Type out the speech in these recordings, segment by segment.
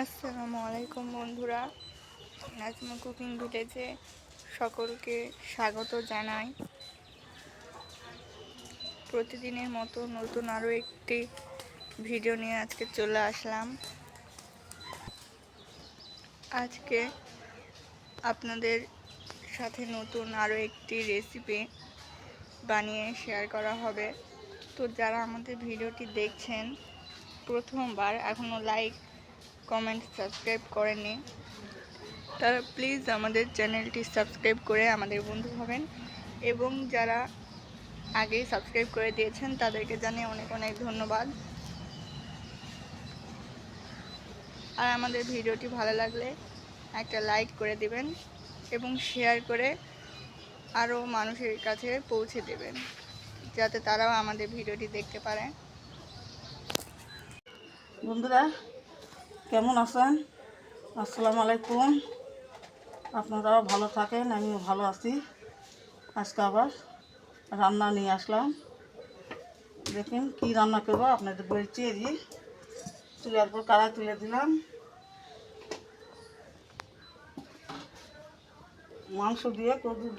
আসসালামু আলাইকুম বন্ধুরা। নাজমা কুকিং ভিলেজে সকলকে স্বাগত জানাই। প্রতিদিনের মতো নতুন আরও একটি ভিডিও নিয়ে আজকে চলে আসলাম। আজকে আপনাদের সাথে নতুন আরও একটি রেসিপি বানিয়ে শেয়ার করা হবে। তো যারা আমাদের ভিডিওটি দেখছেন প্রথমবার এখনও লাইক কমেন্ট সাবস্ক্রাইব করেননি। তারা প্লিজ আমাদের চ্যানেলটি সাবস্ক্রাইব করে আমাদের বন্ধু হবেন। এবং যারা আগেই সাবস্ক্রাইব করে দিয়েছেন, তাদেরকে জানিয়ে অনেক অনেক ধন্যবাদ। আর আমাদের ভিডিওটি ভালো লাগলে একটা লাইক করে দিবেন এবং শেয়ার করে আরও মানুষের কাছে পৌঁছে দেবেন, যাতে তারাও আমাদের ভিডিওটি দেখতে পারে। বন্ধুরা কেমন আছেন? আসসালামু আলাইকুম। আপনারাও ভালো থাকেন, আমিও ভালো আছি। আজকে আবার রান্না নিয়ে আসলাম। দেখুন কি রান্না করব, আপনাদের বলছি এই চুলার পর কাড়াই তুলে দিলাম। মাংস দিয়ে কদুর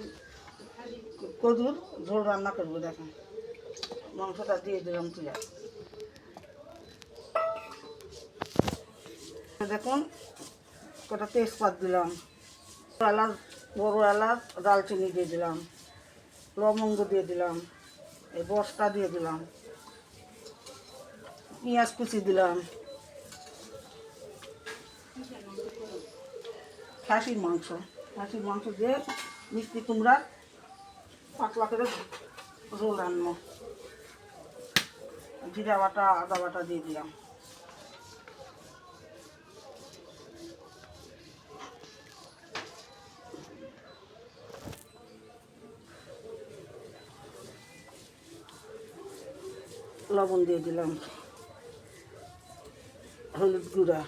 কদুর ঝোল রান্না করব, দেখেন। মাংসটা দিয়ে দিলাম চুলা দেখুন, কটা তেজপাত দিলাম, এলাচ, বড়ো এলাচ দালচিনি দিয়ে দিলাম, লবঙ্গ দিয়ে দিলাম, এই বস্তা দিয়ে দিলাম, পেঁয়াজ কুচি দিলাম, খাসির মাংস খাসির মাংস দিয়ে মিষ্টি কুমড়া পাতলা করে রোল রান্না। জিরা বাটা, আদা বাটা দিয়ে দিলাম। লবণ দিয়ে দিলাম। হলুদ গুঁড়া।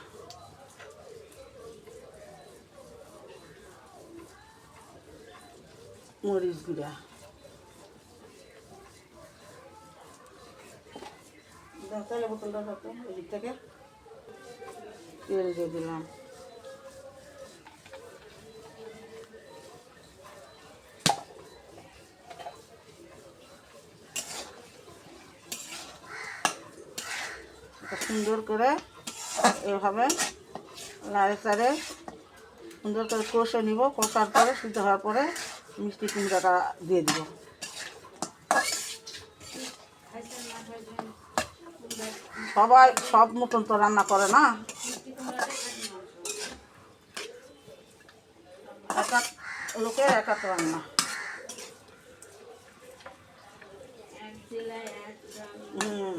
মরিচ গুঁড়া। বোতলটা তেল দিয়ে দিলাম। সুন্দর করে এভাবে লাড়ে চাড়ে সুন্দর করে কষে নিব। কষার পরে সিদ্ধ হওয়ার পরে মিষ্টি কুমড়াটা দিয়ে দিব। সবাই সব মতন তো রান্না করে না? এক লোকের এক এক রান্না হুম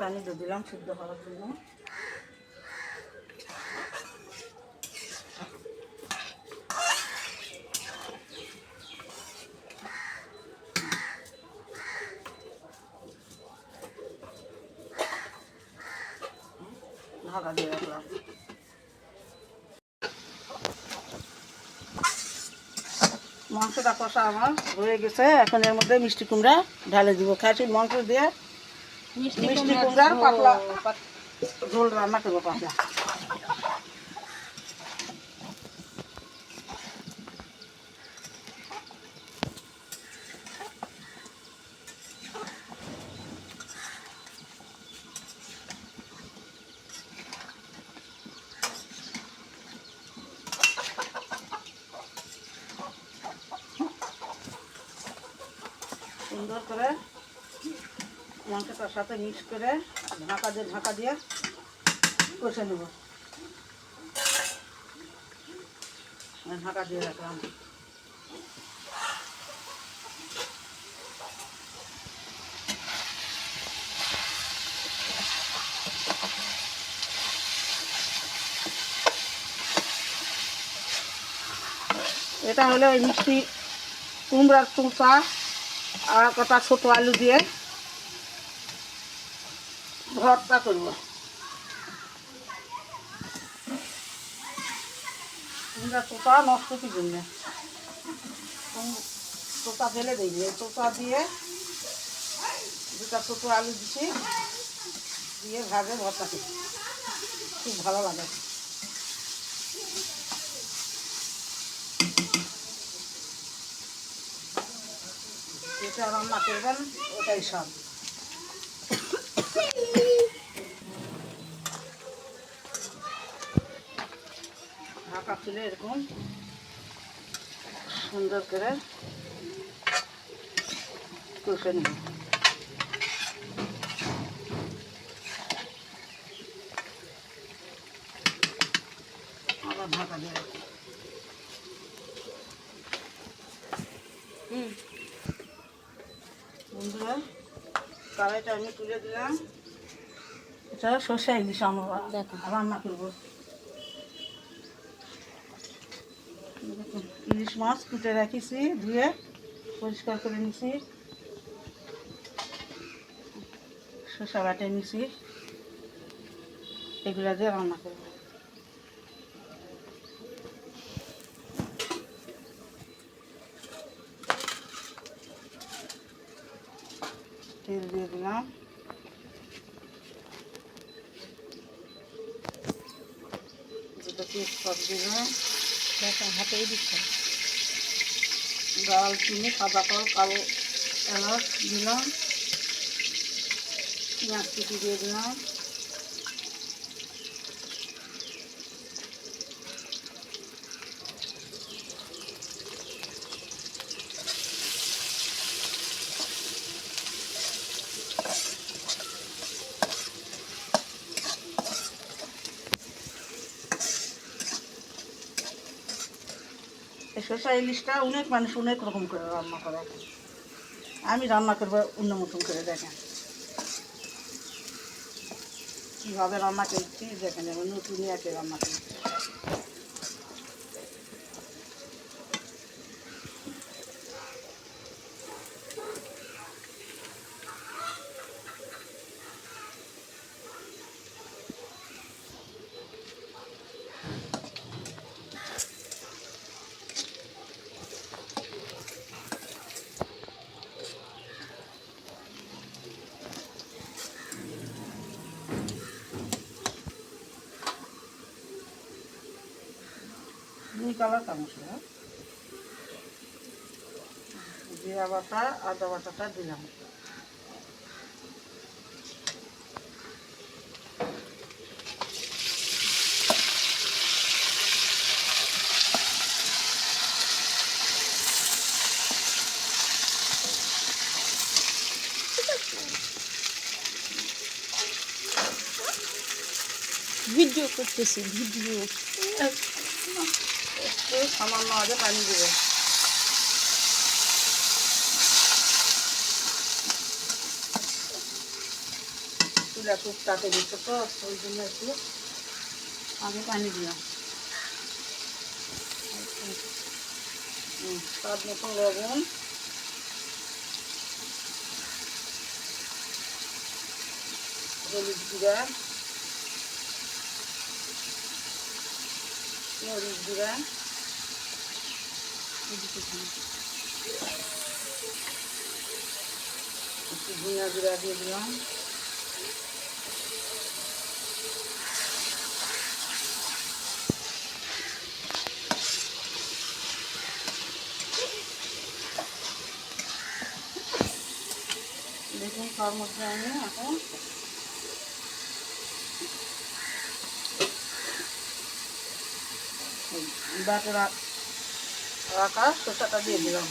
পানি দিয়ে দিলাম সিদ্ধ হওয়ার জন্য। মাংসটা কষা আমার হয়ে গেছে। এখন এর মধ্যে মিষ্টি কুমড়া ঢালে দিব। খাসির মাংস দিয়ে মিষ্টি কুমড়ার পাতলা ঝোল রান্না করব পাতলা সুন্দর করে মাংসটার সাথে মিক্স করে ঢাকা দিয়ে ঢাকা দিয়ে কষে নেব। ঢাকা দিয়ে রাখলাম। এটা হলো ওই মিষ্টি কুমড়ার চোঁচা আর কটা ছোটো আলু দিয়ে। ভর্তা করব। কুমড়া চোটা নষ্ট কি জন্য চোটা ফেলে এই চোটা দিয়ে দুটা ছোটো আলু দিছি, দিয়ে ভাজে ভর্তা খেতে খুব ভালো লাগে। যেটা রান্না করবেন, ওটাই সব ঢাকা খুলে এরকম সুন্দর করে কষে নেব। আবার ঢাকা দিয়ে হুম বন্ধুরা কড়াইটা আমি তুলে দিলাম। এটা সর্ষে ইলিশ আমরা রান্না করব। ইলিশ মাছ কুটে রাখিছি ধুয়ে পরিষ্কার করে নিছি। শসা বাটে নিছি। এগুলা দিয়ে রান্না করব। তেল দিয়ে দিলাম। দুটো তেজপাত দিলাম হাতেই দিচ্ছে। দালচিনি সাদা কল কালো এলাচ দিলাম। পেঁয়াজ কুচি দিয়ে দিলাম। এই শসা অনেক মানুষ অনেক রকম করে রান্না করে। আমি রান্না করব অন্য মতন করে, দেখেন। কীভাবে রান্না করছি, দেখেন নতুন একে রান্না করছি। কালার মশলা জিরা বাটা আদা বাটাটা দিলাম। ভিডিও করতেছি ভিডিও। সামান্য আগে পানি দেবে। চুলা খুব তাতে দিচ্ছে তো, ওই জন্য একটু আগে পানি দিলাম। স্বাদ মতন লবণ। হলুদ গুঁড়া। মরিচ গুঁড়া। একটু ধনিয়া গুঁড়া দিয়ে দিলাম দেখুন তার মধ্যে আমি এখন। বাটে রাখা শসাটা দিয়ে দিলাম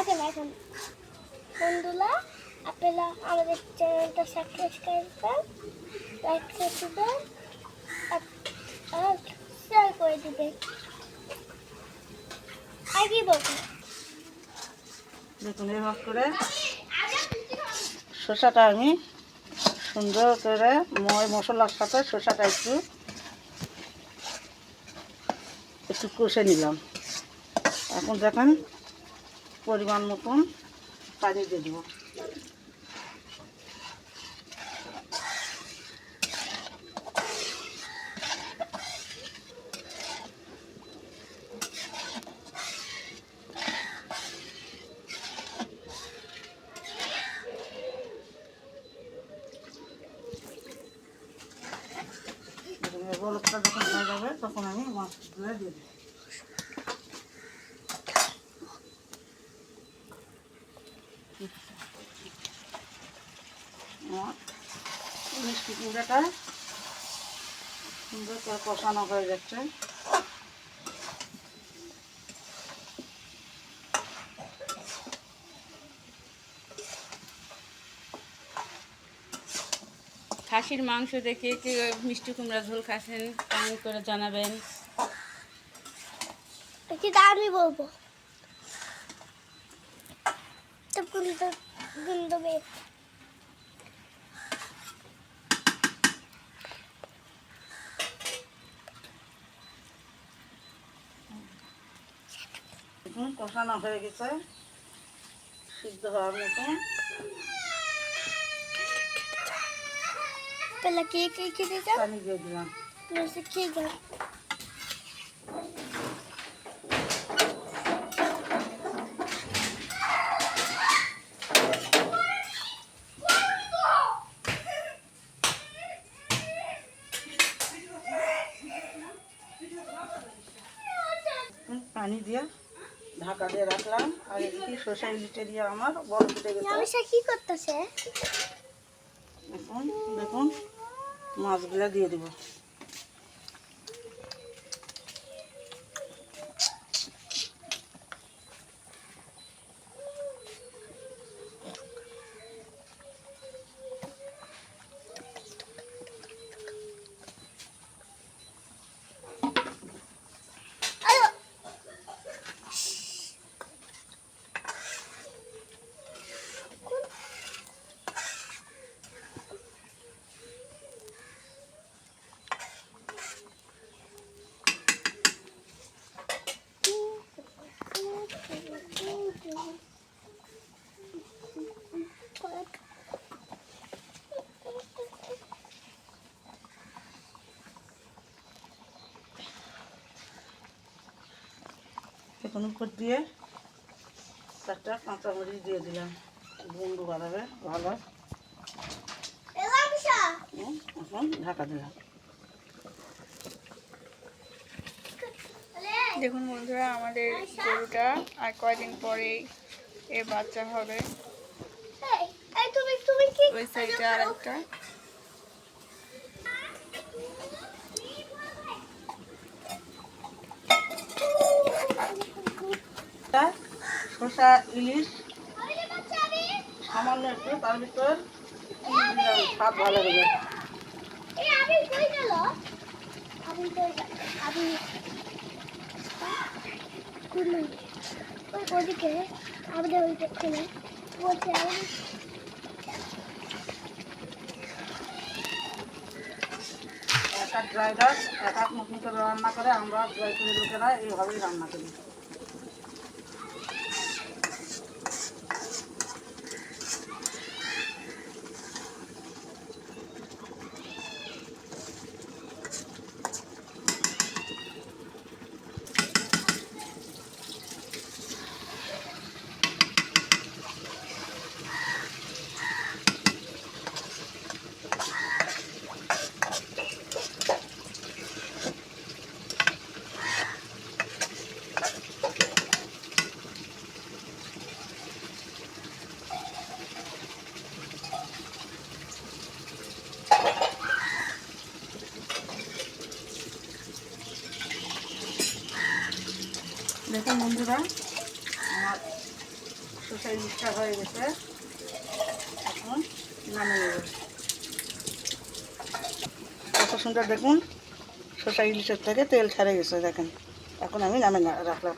এখন এখন বন্ধুরা আপনারা আমাদের চ্যানেলটা সাবস্ক্রাইব করবেন করে দেখুন করে শসাটা আমি সুন্দর করে ময় মশলার সাথে শসাটা একটু একটু কষে নিলাম। এখন দেখেন পরিমাণ মতন পানি দিয়ে দেবো। বলকটা যখন হয়ে যাবে, তখন আমি মাছগুলো দিয়ে আমার মিষ্টি কুমড়াটা সুন্দর করে কষানো হয়ে যাচ্ছে খাসির মাংস দেখে কে মিষ্টি কুমড়া ঝোল খাসেন কমেন্ট করে জানাবেন? কিন্তু আমি বলব। কষানো হয়ে গেছে। সিদ্ধ হওয়ার মতন পেলা কে কে খেতে চাও পানি দিয়ে দিলাম রসে খেয়ে যাও হুম, পানি দিয়ে ঢাকা দিয়ে রাখলাম। আর এদিকে শসা ইলিটে দিয়ে আমার বড় ফুটে গেছে। কি করতেছে? দেখুন দেখুন। মাছগুলো দিয়ে দিব। এখন উপর দিয়ে চারটা কাঁচামরিচ দিয়ে দিলাম। বন্ধু বাড়াবে ভালো। এ এখন ঢাকা দিলাম দেখুন বন্ধুরা আমাদের গরুটা আর কয়দিন পরেই এর বাচ্চা হবে। এই এই তুমি তুমি কি ওই সাইডে আর একটা এটা শসা, ইলিশ, সামান্য একটু তার ভিতর স্বাদ ভালো হবে। ওদিকে আমাদের ওই দেখছিলেন বলছে এক এক ড্রাইভার এক এক মতন করে রান্না করে আমরা ড্রাইভারের লোকেরা এইভাবেই রান্না করি। দেখুন বন্ধুরা। আমার শসা ইলিশটা হয়ে গেছে। এখন নামে নেব। কত সুন্দর দেখুন শসা ইলিশের থেকে তেল ছাড়ে গেছে, দেখেন। এখন আমি নামে রাখলাম।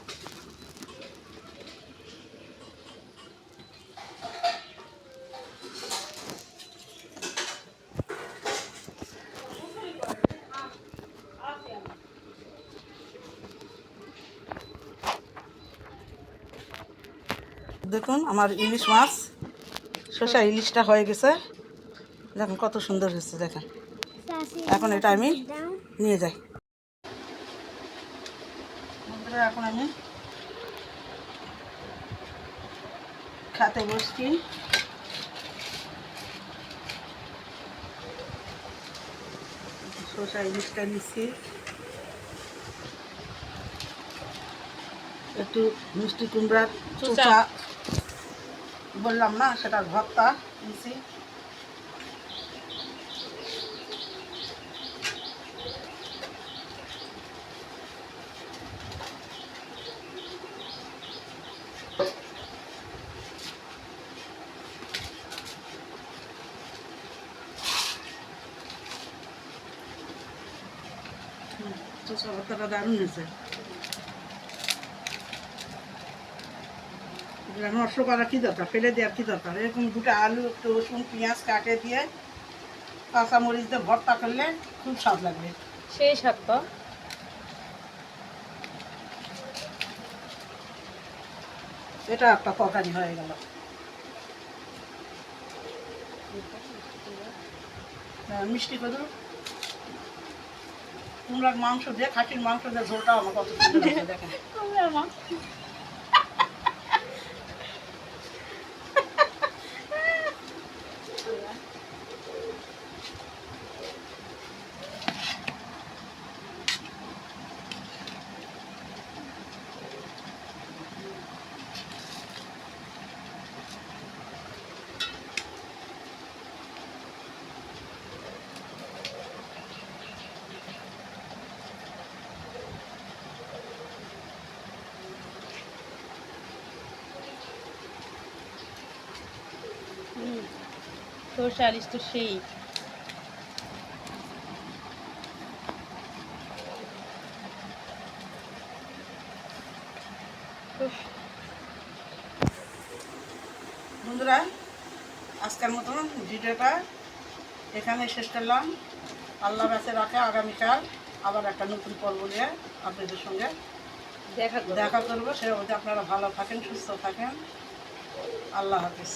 দেখুন আমার ইলিশ মাছ। শসা ইলিশটা হয়ে গেছে। দেখুন কত সুন্দর হয়েছে দেখেন। এখন এটা আমি নিয়ে যাই। এখন আমি খাতে বসছি। শসা ইলিশটা নিচ্ছি। একটু মিষ্টি কুমড়ার চোচা। বললাম না সেটা ভর্তা চোচা ভর্তাটা দারুণ হয়েছে। নষ্ট করা কী দরকার? ফেলে দেওয়ার কী দরকার? এরকম দুটো আলু একটু রসুন পেঁয়াজ কাটে দিয়ে কাঁচামরিচ দিয়ে ভর্তা করলে খুব স্বাদ লাগবে। সেই সত্য এটা একটা তরকারি হয়ে গেল। হ্যাঁ, মিষ্টি কদু কুমড়ার মাংস দিয়ে খাসির মাংস দিয়ে ঝোলটা আমার কত সুন্দর হয়েছে দেখেন। সরষে আলিশ তো সেই। বন্ধুরা আজকের মতন ভিডিওটা এখানে শেষ করলাম। আল্লাহ কাছে রাখে আগামীকাল আবার একটা নতুন পর্ব নিয়ে আপনাদের সঙ্গে দেখা। দেখা করব। সে আপনারা ভালো থাকেন সুস্থ থাকেন। আল্লাহ হাফিজ।